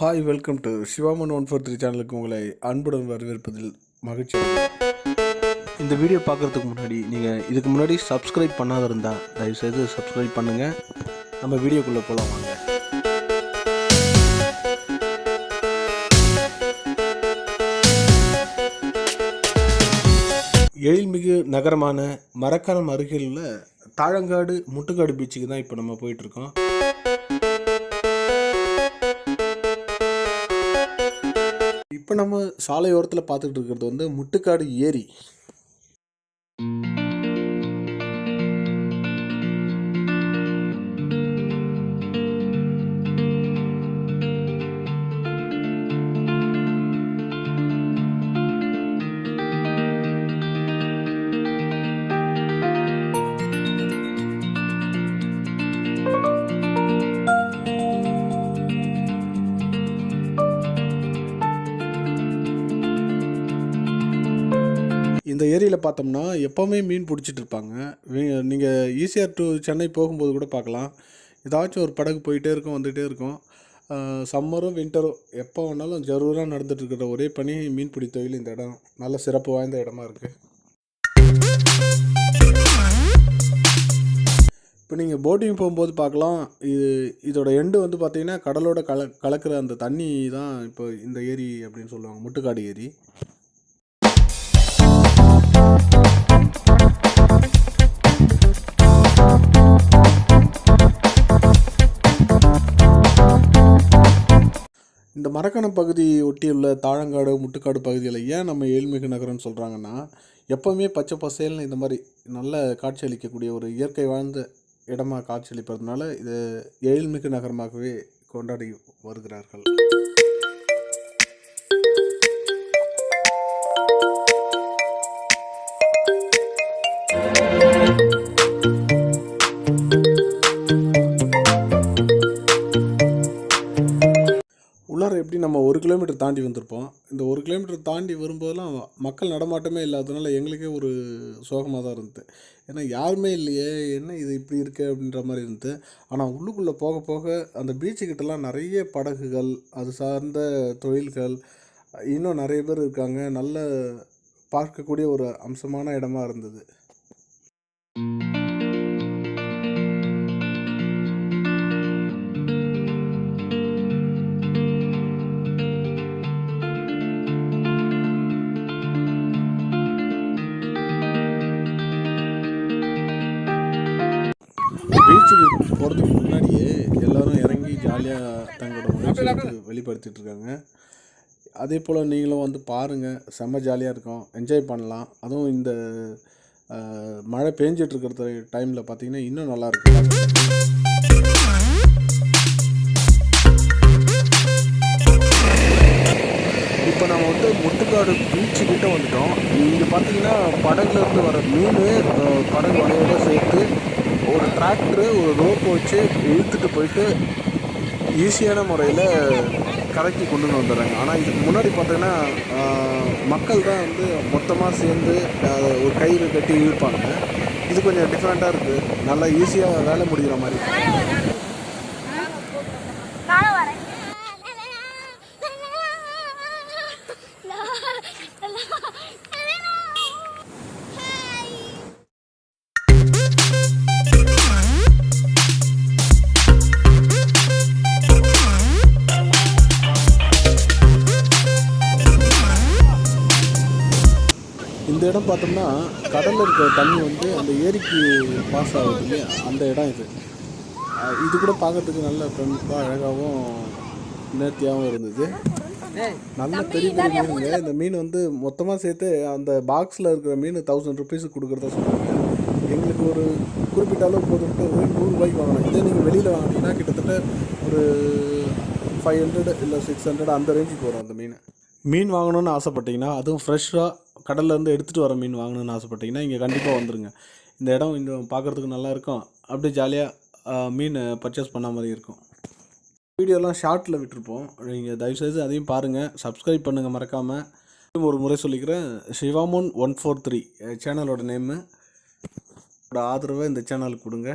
Hi welcome to Sivaman one four three சேனலுக்கு உங்களை அன்புடன் வரவேற்பதில் மகிழ்ச்சி. இந்த வீடியோ பார்க்குறதுக்கு முன்னாடி நீங்கள் இதுக்கு முன்னாடி சப்ஸ்கிரைப் பண்ணாத இருந்தால் தயவுசெய்து சப்ஸ்கிரைப் பண்ணுங்கள் நம்ம வீடியோக்குள்ளே போகலாம் வாங்க. எழில்மிகு நகரமான மரக்காணம் அருகில் உள்ள தாழங்காடு முட்டுக்காடு பீச்சுக்கு தான் இப்போ நம்ம போயிட்டுருக்கோம் நம்ம சாலையோரத்தில் பார்த்துட்டு இருக்கிறது வந்து முட்டுக்காடு ஏரி. ஏரியில் பார்த்தோம்னா எப்போவுமே மீன் பிடிச்சிட்டு இருப்பாங்க. நீங்கள் ஈசிஆர் டு சென்னை போகும்போது கூட பார்க்கலாம். ஏதாச்சும் ஒரு படகு போயிட்டே இருக்கும் வந்துகிட்டே இருக்கும். சம்மரும் வின்டரும் எப்போ வேணாலும் ஜரூராக நடந்துகிட்ருக்கிற இருக்கிற ஒரே பணி மீன்பிடி தொழில் இந்த இடம். நல்ல சிறப்பு வாய்ந்த இடமா இருக்குது இப்போ நீங்கள் போட்டிங் போகும்போது பார்க்கலாம். இது இதோட எண்டு வந்து பார்த்திங்கன்னா கடலோட கல கலக்கிற அந்த தண்ணி தான் இப்போ இந்த ஏரி அப்படின்னு சொல்லுவாங்க. முட்டுக்காடு ஏரி. இந்த மரக்கணம் பகுதி ஒட்டியுள்ள தாழங்காடு முட்டுக்காடு பகுதியில் ஏன் நம்ம ஏழ்மிகு நகரம்னு சொல்கிறாங்கன்னா எப்போவுமே பச்சை பசேல்னு இந்த மாதிரி நல்ல காட்சியளிக்கக்கூடிய ஒரு இயற்கை வாழ்ந்த இடமாக காட்சியளிப்பதனால இது ஏழ்மிகு நகரமாகவே கொண்டாடி வருகிறார்கள். நம்ம ஒரு கிலோமீட்டர் தாண்டி வந்திருப்போம். இந்த ஒரு கிலோமீட்டர் தாண்டி வரும்போதெல்லாம் மக்கள் நடமாட்டமே இல்லாததுனால எங்களுக்கே ஒரு சோகமாக தான் இருந்தது. ஏன்னா யாருமே இல்லையே என்ன இது இப்படி இருக்குது அப்படின்ற மாதிரி இருந்தது. ஆனால் உள்ளுக்குள்ளே போக போக அந்த பீச்சுக்கிட்டலாம் நிறைய படகுகள் அது சார்ந்த தொழில்கள் இன்னும் நிறைய பேர் இருக்காங்க. நல்ல பார்க்கக்கூடிய ஒரு அம்சமான இடமா இருந்தது. ஜாலியாக தங்களோட உணர்ச்சியை வெளிப்படுத்திகிட்டு இருக்காங்க அதே போல் நீங்களும் வந்து பாருங்கள் செம்ம ஜாலியாக இருக்கும். என்ஜாய் பண்ணலாம். அதுவும் இந்த மழை பேஞ்சிட்டு இருக்கிற டைமில் பார்த்தீங்கன்னா இன்னும் நல்லாயிருக்கு இப்போ நம்ம வந்து முட்டுக்காடு பீச்சு வந்துட்டோம். இங்கே பார்த்தீங்கன்னா படகுலேருந்து வர மீன் படகு வலையோட சேர்த்து ஒரு டிராக்டரு ஒரு ரோப்பை வச்சு இழுத்துட்டு போயிட்டு ஈஸியான முறையில் கரெக்டி கொண்டு வந்துடுறாங்க. ஆனால் இதுக்கு முன்னாடி பார்த்தீங்கன்னா மக்கள் தான் வந்து மொத்தமாக சேர்ந்து ஒரு கயிறு கட்டி இழுப்பாங்க. இது கொஞ்சம் டிஃப்ரெண்ட்டாக இருக்குது நல்லா ஈஸியாக வேலை முடிகிற மாதிரி இடம் பார்த்தோம்னா கடலில் இருக்கிற தண்ணி வந்து அந்த ஏரிக்கு பாஸ் ஆகுது இல்லையா? அந்த இடம் இது. இது கூட பார்க்கறதுக்கு நல்ல ஃப்ரெண்ட்ஸாக அழகாகவும் நேர்த்தியாகவும் இருந்தது. நல்ல பெரிய பெரிய மீனுங்க. இந்த மீன் வந்து மொத்தமாக சேர்த்து அந்த பாக்ஸில் இருக்கிற மீன் தௌசண்ட் ருபீஸுக்கு கொடுக்குறதா சொன்னாங்க. எங்களுக்கு ஒரு குறிப்பிட்ட அளவு போதுன்ட்டு ஒரு நூறுரூபாய்க்கு வாங்கினோம் இதே நீங்கள் வெளியில் வாங்கினீங்கன்னா கிட்டத்தட்ட ஒரு ஃபைவ் ஹண்ட்ரட் இல்லை சிக்ஸ் ஹண்ட்ரட் அந்த ரேஞ்சுக்கு வரும் அந்த மீன். மீன் வாங்கணும்னு ஆசைப்பட்டீங்கன்னா அதுவும் ஃப்ரெஷ்ஷாக கடல்லேருந்து எடுத்துகிட்டு வர மீன் வாங்கணும்னு ஆசைப்பட்டீங்கன்னா இங்கே கண்டிப்பாக வந்துடுங்க இந்த இடம் இந்த பார்க்குறதுக்கு நல்லா இருக்கும். அப்படியே ஜாலியாக மீன் பர்ச்சேஸ் பண்ண மாதிரி இருக்கும். வீடியோலாம் ஷார்ட்டில் விட்டுருப்போம். நீங்கள் தயவுசெய்து அதையும் பாருங்கள் சப்ஸ்கிரைப் பண்ணுங்கள் மறக்காமல் ஒரு முறை சொல்லிக்கிறேன். சிவாமோன் ஒன் ஃபோர் த்ரீ சேனலோட நேமு ஆதரவை இந்த சேனலுக்கு கொடுங்க.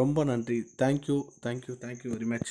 ரொம்ப நன்றி. Thank you thank you thank you very much